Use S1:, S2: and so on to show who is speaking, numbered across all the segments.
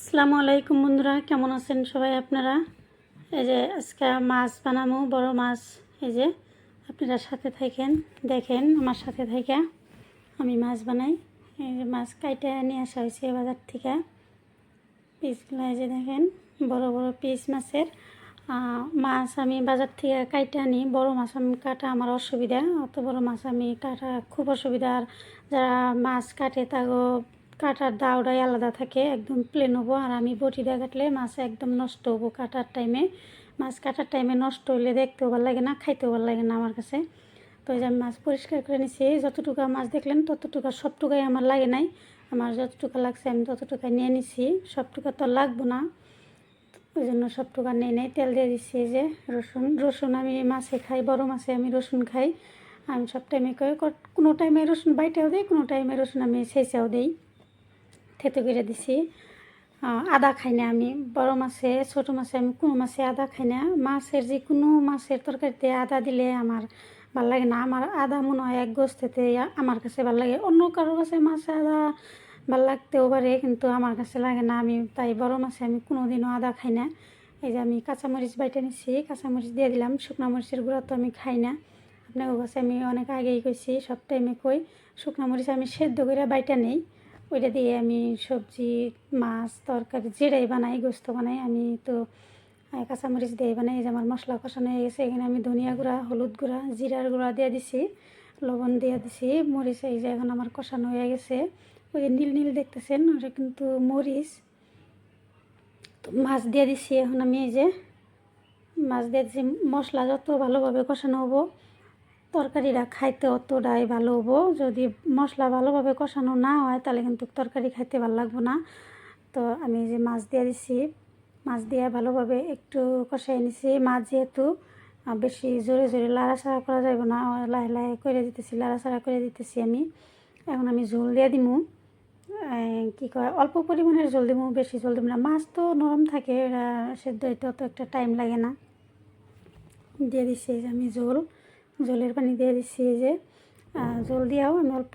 S1: আসসালামু আলাইকুম বন্ধুরা, কেমন আছেন সবাই আপনারা? এই যে আজকে মাছ বানাবো বড় মাছ। এই যে আপনারা সাথে থাকেন, দেখেন আমার সাথে থেকে আমি মাছ বানাই। এই যে মাছ কাইটে নিয়ে আসা হয়েছে বাজার থেকে। পিসগুলো এই যে দেখেন, বড় বড় পিস মাছের। মাছ আমি বাজার থেকে কাইটে আনি, বড় মাছ আমি কাটা আমার অসুবিধা। অত বড় মাছ আমি কাটা খুব অসুবিধা। আর যারা মাছ কাটে তাগো কাটার দাওটাই আলাদা থাকে, একদম প্লেন হব। আর আমি বটি দিয়ে কাটলে মাছ একদম নষ্ট হব কাটার টাইমে মাছ কাটার টাইমে নষ্ট হলে দেখতেও ভালো লাগে না, খাইতেও ভালো লাগে না আমার কাছে। তো এই যে আমি মাছ পরিষ্কার করে নিছি, যতটুকু মাছ দেখলেন ততটুকু সবটুকাই আমার লাগে নাই। আমার যতটুকু লাগছে আমি ততটুকু নিয়ে নিছি, সবটুকু তো লাগবো না। ওই জন্য সবটুকু নিয়ে নেই তেল দিয়ে দিচ্ছি যে রসুন। রসুন আমি মাছে খাই, বড় মাছে আমি রসুন খাই। আমি সব টাইমে কোনো টাইমে রসুন বাইটেও দিই, কোনো টাইমে রসুন আমি ছেঁচেও দিই। থেতো করে দিছি। আদা খাই না আমি। বড় মাছে, ছোট মাছে, আমি কোনো মাছে আদা খাই না। মাছের যে কোনো মাছের তরকারিতে আদা দিলে আমার ভালো লাগে না। আমার আদা মনে হয় এক গোস্তেতে আমার কাছে ভালো লাগে। অন্য কারোর কাছে মাছে আদা ভালো লাগতেও পারে, কিন্তু আমার কাছে লাগে না। আমি তাই বড় মাছে আমি কোনো দিনও আদা খাই না। এই যে আমি কাঁচামরিচ বাইটে নিচ্ছি কাঁচামরিচ দিয়ে দিলাম। শুকনো মরিচের গুঁড়া তো আমি খাই না। আপনার কাছে আমি অনেক আগেই কইছি, সব টাইমে কই, শুকনো মরিচ আমি সেদ্ধ করে বাইটা নেই। ওইটা দিয়ে আমি সবজি, মাছ, তরকারি যেটাই বানাই, গোস্ত বানাই, আমি তো কাঁচামরিচ দিয়ে বানাই, এই যে আমার মশলা কষানো হয়ে গেছে, এখানে আমি ধনিয়া গুঁড়া, হলুদ গুঁড়া, জিরার গুঁড়া দিয়ে দিছি, লবণ দিয়ে দিছি, মরিচ এই যে এখন আমার কষানো হয়ে গেছে। ওই যে নীল নীল দেখতেছেন, ওটা কিন্তু মরিচ। তো মাছ দিয়ে দিছি, এখন আমি এই যে, মাছ দিয়ে দিছি, মশলা যত ভালোভাবে কষানো হব তরকারিটা খাইতে অতটাই ভালো হব। যদি মশলা ভালোভাবে কষানো না হয়, তাহলে কিন্তু তরকারি খাইতে ভালো লাগবো না। তো আমি যে মাছ দিয়ে দিছি, মাছ দিয়ে ভালোভাবে একটু কষাই নিছি। মাছ যেহেতু বেশি জোরে জোরে লাড়াচাড়া করা যাবে না লাহে লাহে করে দিতেছি, লাড়াচাড়া করে দিতেছি আমি। এখন আমি ঝোল দিয়ে দিমু। কি কয়, অল্প পরিমাণের জল দিমু, বেশি জল দিব না। মাছ তো নরম থাকে সেদ্ধ হইতে অত একটা টাইম লাগে না। দিয়ে দিছি আমি ঝোল। জলের পানি দিয়ে দিচ্ছি যে। জল দিয়েও আমি অল্প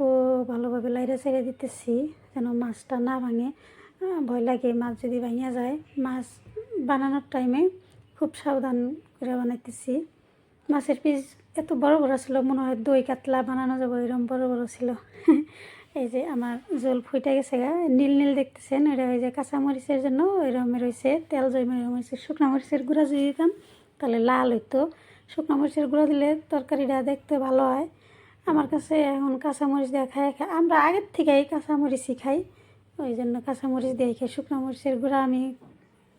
S1: ভালোভাবে লাইরে ছেড়ে দিতেছি যেন মাছটা না ভাঙে। ভয় লাগে মাছ যদি ভাঙিয়া যায়। মাছ বানানোর টাইমে খুব সাবধান করে বানাইতেছি। মাছের পিস এত বড় বড় ছিল, মনে হয় দই কাতলা বানানো যাব এরকম বড় বড় ছিল। এই যে আমার জল ফুইটা গেছে গা, নীল নীল দেখতেছেন এটা ওই যে কাঁচা কাঁচামরিচের জন্য ওইরকম রয়েছে তেল জমে রয়েছে শুকনা মরিচের গুঁড়া যদি দিতাম, তাহলে লাল হইতো। শুকনো মরিচের গুঁড়ো দিলে তরকারিটা দেখতে ভালো হয়। আমার কাছে এখন কাঁচামরিচ দিয়ে খাই আমরা আগের থেকেই কাঁচামরিচই খাই। ওই জন্য কাঁচামরিচ দিয়ে খাই। শুকনো মরিচের গুঁড়া আমি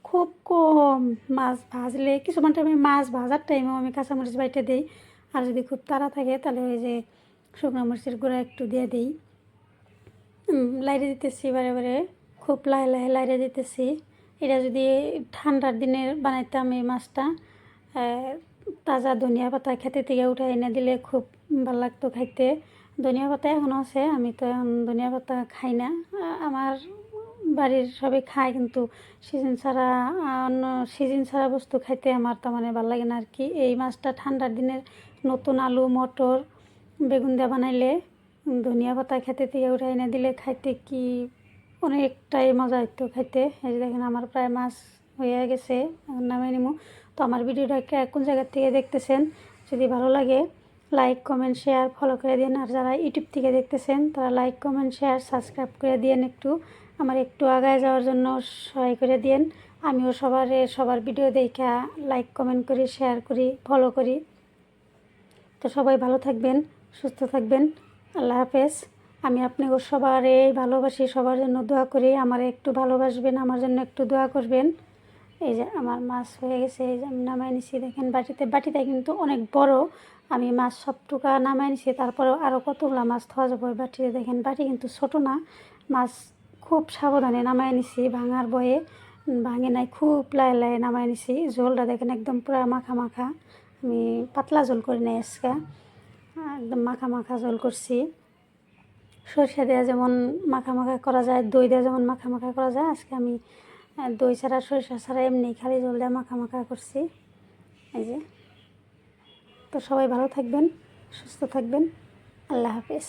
S1: খুব কম মাছ ভাজলে, কিছুমান টাইমে মাছ ভাজার টাইমেও আমি কাঁচামরিচ বাইটে দিই। আর যদি খুব তাড়া থাকে, তাহলে ওই যে শুকনো মরিচের গুঁড়া একটু দিয়ে দিই। লাইরে দিতেছি বারে বারে খুব লাহে লাহে লাইরে দিতেছি। এটা যদি ঠান্ডার দিনে বানাইতাম এই মাছটা তাজা ধনিয়া পাতা খেতে থেকে উঠে এনে দিলে খুব ভালো লাগতো খাইতে। ধনিয়া পাতা এখনও আছে, আমি তো এখন ধনিয়া পাতা খাই না। আমার বাড়ির সবাই খায়, কিন্তু সিজন ছাড়া, অন্য সিজন ছাড়া বস্তু খাইতে আমার তো মানে ভালো লাগে না আর কি এই মাছটা ঠান্ডার দিনের নতুন আলু, মটর, বেগুন দিয়ে বানাইলে ধনিয়া পাতা খেতে থেকে উঠে এনে দিলে খাইতে কি অনেকটাই মজা হইতো খাইতে। এই দেখেন, আমার প্রায় মাছ হয়ে গেছে, এখন নামে নিমু। তো আমার ভিডিওটা কোন জায়গা থেকে দেখতেছেন, যদি ভালো লাগে লাইক কমেন্ট শেয়ার ফলো করে দিন আর যারা ইউটিউব থেকে দেখতেছেন, তারা লাইক কমেন্ট শেয়ার সাবস্ক্রাইব করে দিন একটু। আমার একটু আগায় যাওয়ার জন্য সহায় করে দিন আমিও সবার সবার ভিডিও দেখা লাইক কমেন্ট করি শেয়ার করি ফলো করি। তো সবাই ভালো থাকবেন, সুস্থ থাকবেন। আল্লাহ হাফেজ। আমি আপনাকে সবারই ভালোবাসি, সবার জন্য দোয়া করি। আমার একটু ভালোবাসবেন, আমার জন্য একটু দোয়া করবেন। এই যে আমার মাছ হয়ে গেছে, এই যে আমি নামাই নিছি। দেখেন বাটিতে বাটিতে কিন্তু অনেক বড়। আমি মাছ সবটুকা নামাই নিছি, তারপরেও আরও কতগুলো মাছ খাওয়া যাব বাটিতে। দেখেন বাটি কিন্তু ছোট না। মাছ খুব সাবধানে নামাই নিছি, ভাঙার বয়ে। ভাঙে নাই, খুব লাই লাই নামাই নিছি। ঝোলটা দেখেন একদম পুরা মাখা মাখা। আমি পাতলা ঝোল করি নাই আজকে। একদম মাখা মাখা ঝোল করছি। সরষে দেওয়া যেমন মাখা মাখা করা যায়, দই দেওয়া যেমন মাখা মাখা করা যায়, আজকে আমি দই ছাড়া সরিষা ছাড়া এমনি খালি জল দিয়ে মাখা মাখা করছি। এই যে। তো সবাই ভালো থাকবেন, সুস্থ থাকবেন। আল্লাহ হাফেজ।